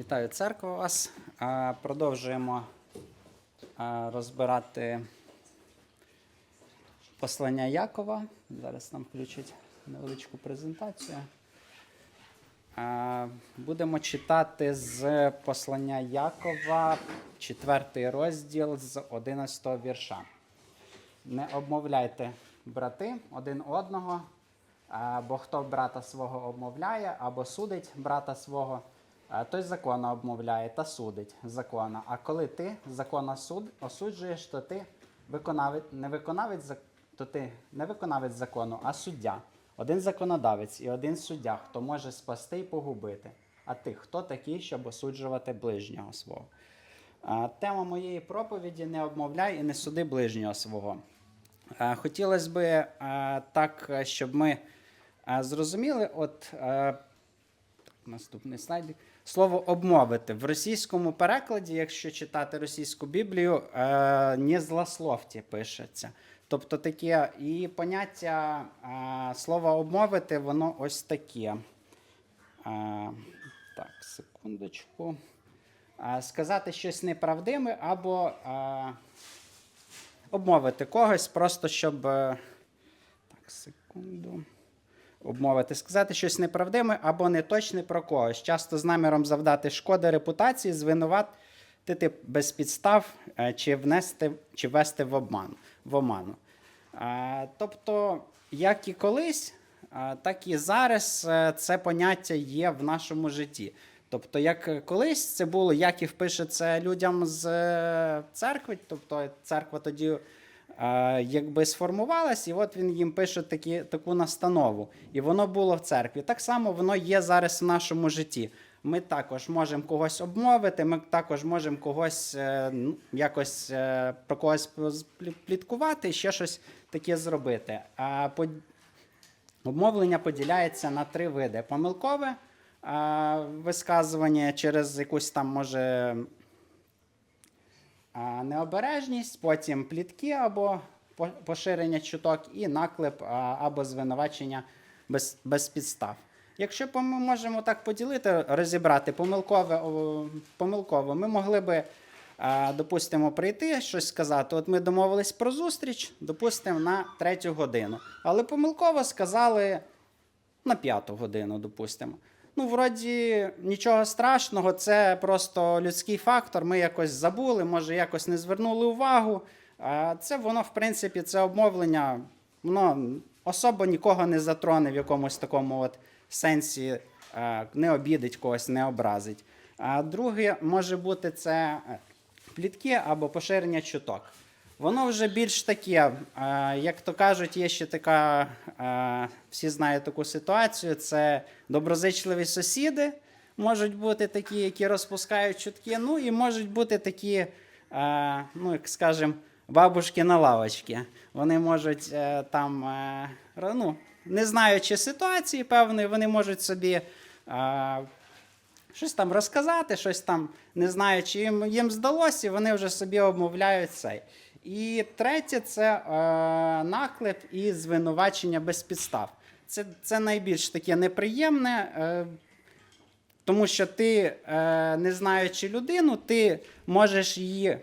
Вітаю церкву вас. Продовжуємо розбирати послання Якова. Зараз нам включать невеличку презентацію. Будемо читати з послання Якова, 4 розділ з 11 вірша. Не обмовляйте, брати, один одного, бо хто брата свого обмовляє або судить брата свого, той закона обмовляє та судить закона. А коли ти закона суд, осуджуєш, то ти виконавець, не виконавець, то ти не виконавець закону, а суддя. Один законодавець і один суддя, хто може спасти і погубити. А ти хто такий, щоб осуджувати ближнього свого? Тема моєї проповіді не обмовляй і не суди ближнього свого. Е, Хотілося б е, так, е, щоб ми е, зрозуміли, от е, наступний слайд. Слово обмовити в російському перекладі, якщо читати російську Біблію, е, не злословті пишеться. Тобто таке і поняття е, слова обмовити, воно ось таке. Е, Так, секундочку. Е, Сказати щось неправдиме або е, обмовити когось, просто щоб. е, Так, секунду. Обмовити, сказати щось неправдиме або неточне про когось, часто з наміром завдати шкоди репутації, звинуватити без підстав е, чи внести чи ввести в обман. В оману. Е, Тобто, як і колись, е, так і зараз це поняття є в нашому житті. Тобто, як колись це було, Яків пише це людям з церкви, тобто церква тоді якби сформувалась, і от він їм пише такі, таку настанову. І воно було в церкві. Так само воно є зараз в нашому житті. Ми також можемо когось обмовити, ми також можемо когось е, ну, якось е, про когось пліткувати ще щось таке зробити. А по, Обмовлення поділяється на три види: помилкове висказування через якусь там може необережність, потім плітки або поширення чуток, і наклеп або звинувачення без, без підстав. Якщо ми можемо так поділити, розібрати помилкове, помилково, ми могли би, допустимо, прийти, щось сказати. От ми домовились про зустріч, допустимо, на третю годину. Але помилково сказали на п'яту годину, допустимо. Ну, вроді нічого страшного, це просто людський фактор. Ми якось забули, може, якось не звернули увагу. А Це воно, в принципі, це обмовлення, воно особо нікого не затроне в якомусь такому от сенсі, е, не обідить когось, не образить. А друге може бути це плітки або поширення чуток. Воно вже більш таке, е, як то кажуть, є ще така, е, всі знають таку ситуацію: це доброзичливі сусіди, можуть бути такі, які розпускають чутки. Ну і можуть бути такі, е, ну, як скажемо, бабушки на лавочці. Вони можуть там, ну, не знаючи ситуації певної, вони можуть собі. щось там розказати, щось там не знаю, чи їм, їм здалося, і вони вже собі обмовляють цей. І третє це е, наклеп і звинувачення без підстав. Це, це найбільш таке неприємне, е, тому що ти, е, не знаючи людину, ти можеш її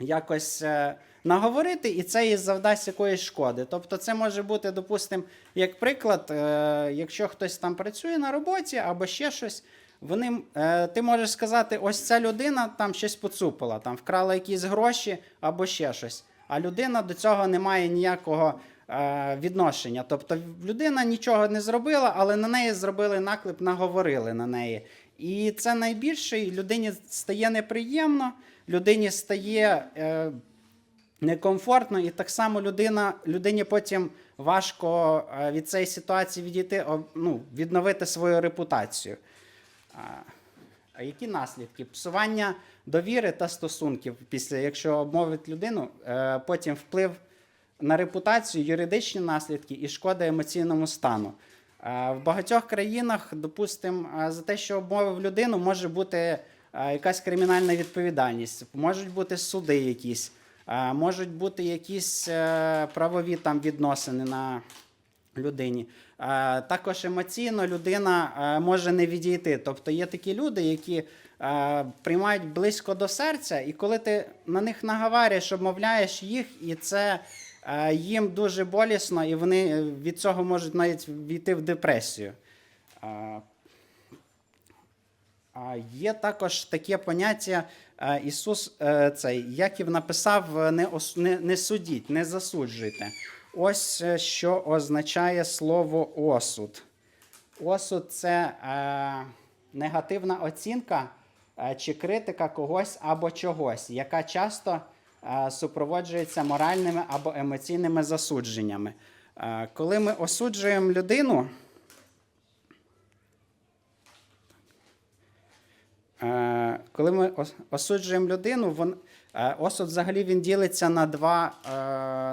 якось е, наговорити, і це їй завдасть якоїсь шкоди. Тобто, це може бути, допустимо, як приклад, е, якщо хтось там працює на роботі або ще щось. Вони, е, ти можеш сказати, ось ця людина там щось поцупила, там вкрала якісь гроші або ще щось. А людина до цього не має ніякого е, відношення. Тобто людина нічого не зробила, але на неї зробили наклеп, наговорили на неї. І це найбільше, і людині стає неприємно, людині стає е, некомфортно, і так само людина, людині потім важко е, від цієї ситуації відійти, ну, відновити свою репутацію. А, які наслідки? Псування довіри та стосунків після, якщо обмовить людину, е, потім вплив на репутацію, юридичні наслідки і шкода емоційному стану. Е, В багатьох країнах, допустимо, е, за те, що обмовив людину, може бути якась кримінальна відповідальність, можуть бути суди якісь, можуть бути якісь правові там відносини на людині. Е, Також емоційно людина е, може не відійти. Тобто є такі люди, які е, приймають близько до серця, і коли ти на них наговарюєш, обмовляєш їх, і це їм дуже болісно, і вони від цього можуть навіть війти в депресію. Є також таке поняття Ісус, цей Яків написав: не, не, не судіть, не засуджуйте. Ось е, що означає слово осуд. Осуд це е, негативна оцінка е, чи критика когось або чогось, яка часто е, супроводжується моральними або емоційними засудженнями. Е, коли ми осуджуємо людину, Е, Коли ми осуджуємо людину, вон, е, осуд взагалі він ділиться на два, е,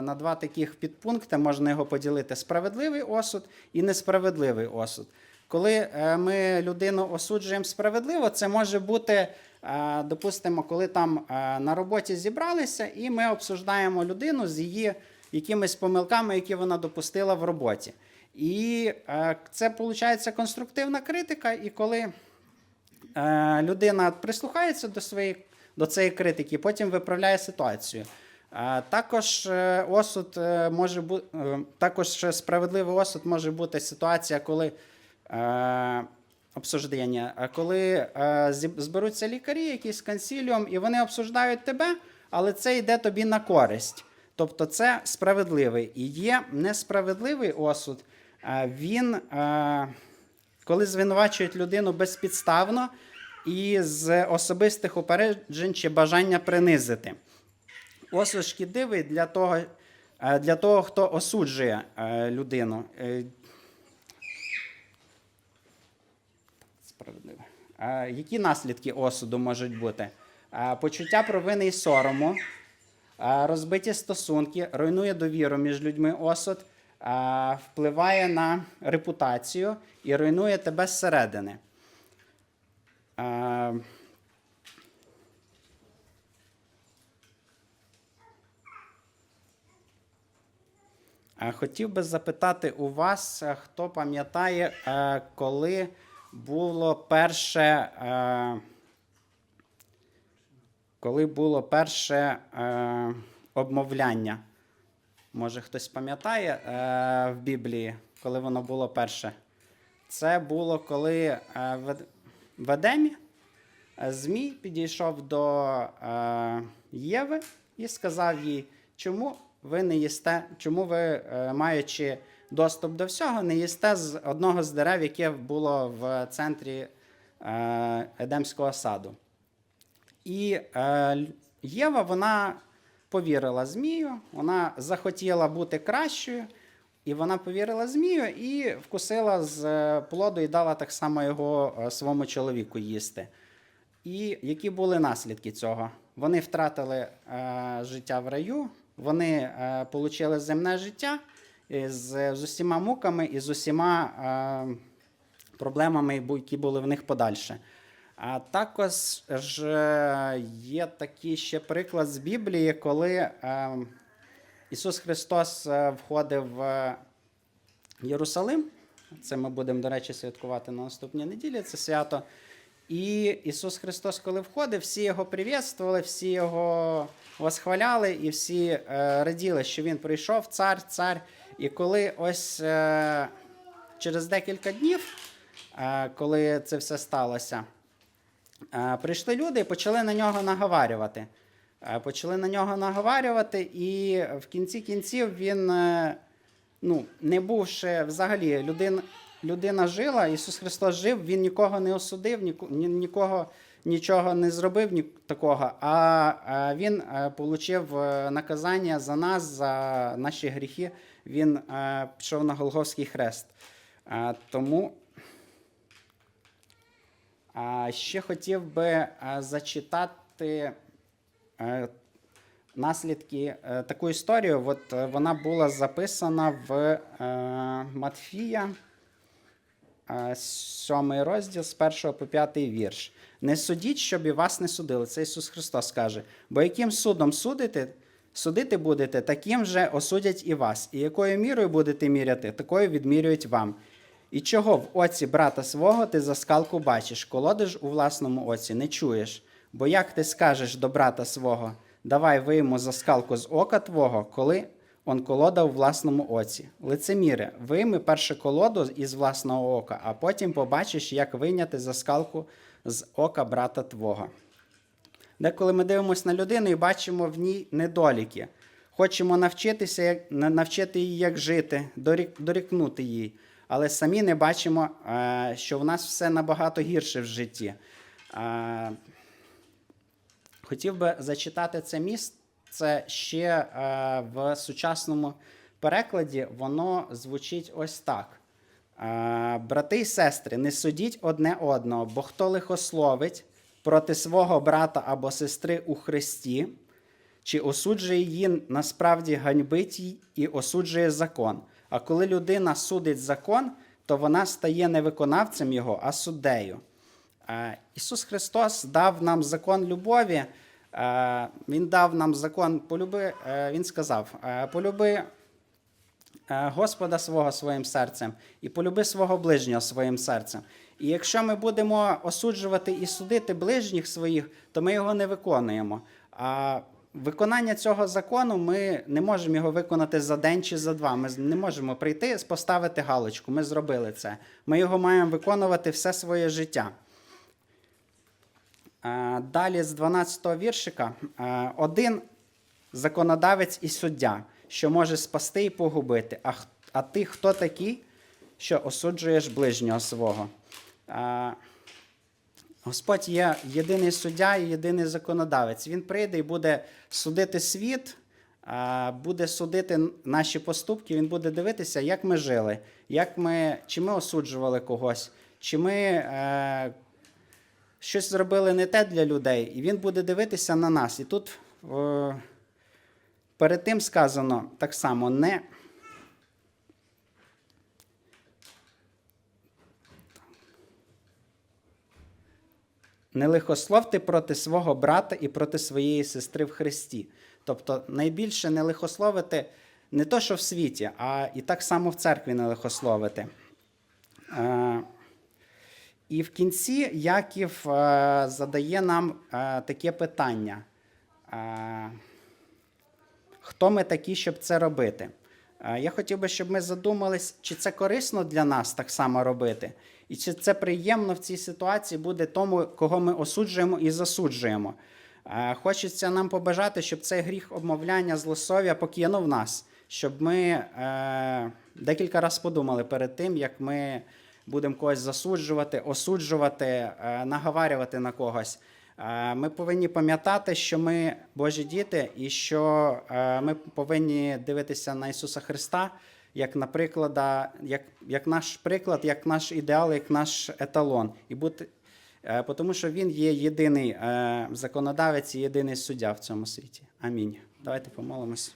на два таких підпункти. Можна його поділити: справедливий осуд і несправедливий осуд. Коли е, ми людину осуджуємо справедливо, це може бути, е, допустимо, коли там е, на роботі зібралися, і ми обсуждаємо людину з її якимись помилками, які вона допустила в роботі. І е, це виходить конструктивна критика, і коли е, людина прислухається до своєї до цієї критики, потім виправляє ситуацію. Е, також е, осуд е, може бути також справедливий осуд може бути ситуація, коли е, обсуждення, коли е, зберуться лікарі, якийсь консіліум, і вони обсуждають тебе, але це йде тобі на користь. Тобто це справедливий. І є несправедливий осуд. е, Він е, коли звинувачують людину безпідставно і з особистих упереджень чи бажання принизити. Осуд шкідливий для того, е, для того хто осуджує е, людину. Е, Справедливо. Які наслідки осуду можуть бути? Почуття провини і сорому, розбиті стосунки, руйнує довіру між людьми осуд, впливає на репутацію і руйнує тебе зсередини. Е, Е, Хотів би запитати у вас, е, хто пам'ятає, е, коли було перше, коли було перше обмовляння? Може, хтось пам'ятає в Біблії, коли воно було перше? Це було коли в Ед- Едемі е, Змій підійшов до е, Єви і сказав їй, чому ви не їсте, чому ви, е, маючи доступ до всього, не їсте з одного з дерев, яке було в центрі е, Едемського саду. І е, Єва вона повірила Змію, вона захотіла бути кращою, і вона повірила Змію і вкусила з е, плоду і дала так само його е, своєму чоловіку їсти. І які були наслідки цього? Вони втратили е, життя в раю, вони е, отримали земне життя з, з усіма муками і з усіма е, проблемами, які були в них подальше. А також ж е, є такий ще приклад з Біблії, коли е, Ісус Христос е, входив в Єрусалим. Це ми будемо, до речі, святкувати на наступній неділі, це свято. І Ісус Христос, коли входив, всі його привітствували, всі його восхваляли і всі е, раділи, що він прийшов, цар, цар. І коли ось е, через декілька днів, коли це все сталося, прийшли люди і почали на нього наговарювати. Е, почали на нього наговарювати, і в кінці кінців він, е, ну, не бувши взагалі, людина, людина жила, Ісус Христос жив, Він нікого не осудив, ні- нікого нічого не зробив такого, а е, Він е, наказання за нас, за наші гріхи. Він пішов на Голговський хрест. Тому ще хотів би зачитати наслідки е, таку історію. От е, вона була записана в е, Матфія, е, сьомий розділ з 1 по 5 вірш. Не судіть, щоб і вас не судили. Це Ісус Христос каже. Бо яким судом судите, Судити будете, таким же осудять і вас. І якою мірою будете міряти, такою відмірюють вам. І чого в оці брата свого ти за скалку бачиш, колоди ж у власному оці не чуєш. Бо як ти скажеш до брата свого, давай вийму за скалку з ока твого, коли он колода у власному оці. Лицеміре, вийми перше колоду із власного ока, а потім побачиш, як вийняти за скалку з ока брата твого. Деколи ми дивимося на людину і бачимо в ній недоліки. Хочемо навчитися, навчити її, як жити, дорік, дорікнути їй. Але самі не бачимо, е, що в нас все набагато гірше в житті. Хотів би зачитати це місце ще е, в сучасному перекладі. Воно звучить ось так. Е, Брати і сестри, не судіть одне одного, бо хто лихословить проти свого брата або сестри у Христі, чи осуджує її, насправді ганьбить її і осуджує закон. А коли людина судить закон, то вона стає не виконавцем його, а суддею. Е, Ісус Христос дав нам закон любові. Е, Він дав нам закон полюби. е, Він сказав: е, полюби Господа свого своїм серцем і полюби свого ближнього своїм серцем. І якщо ми будемо осуджувати і судити ближніх своїх, то ми його не виконуємо. А виконання цього закону ми не можемо його виконати за день чи за два. Ми не можемо прийти, поставити галочку. Ми зробили це. Ми його маємо виконувати все своє життя. Е, Далі з 12-го віршика. Е, Один законодавець і суддя, що може спасти і погубити. А, а ти хто такий, що осуджуєш ближнього свого? Е, Господь є єдиний суддя і єдиний законодавець. Він прийде і буде судити світ, буде судити наші поступки, він буде дивитися, як ми жили, як ми, чи ми осуджували когось, чи ми щось зробили не те для людей, і він буде дивитися на нас. І тут е, перед тим сказано так само: не. Не лихословте проти свого брата і проти своєї сестри в Христі. Тобто найбільше не лихословити не то, що в світі, а і так само в церкві не лихословити. І в кінці Яків е, задає нам е, таке питання: е, хто ми такі, щоб це робити? Я хотів би, щоб ми задумались, чи це корисно для нас так само робити, і чи це приємно в цій ситуації буде тому, кого ми осуджуємо і засуджуємо. Хочеться нам побажати, щоб цей гріх обмовляння злосов'я покинув нас, щоб ми декілька разів подумали перед тим, як ми будемо когось засуджувати, осуджувати, е, наговарювати на когось. Е, Ми повинні пам'ятати, що ми Божі діти, і що е, ми повинні дивитися на Ісуса Христа як на приклада, як, як наш приклад, як наш ідеал, як наш еталон. І бути, тому що Він є єдиний законодавець і єдиний суддя в цьому світі. Амінь. Давайте помолимось.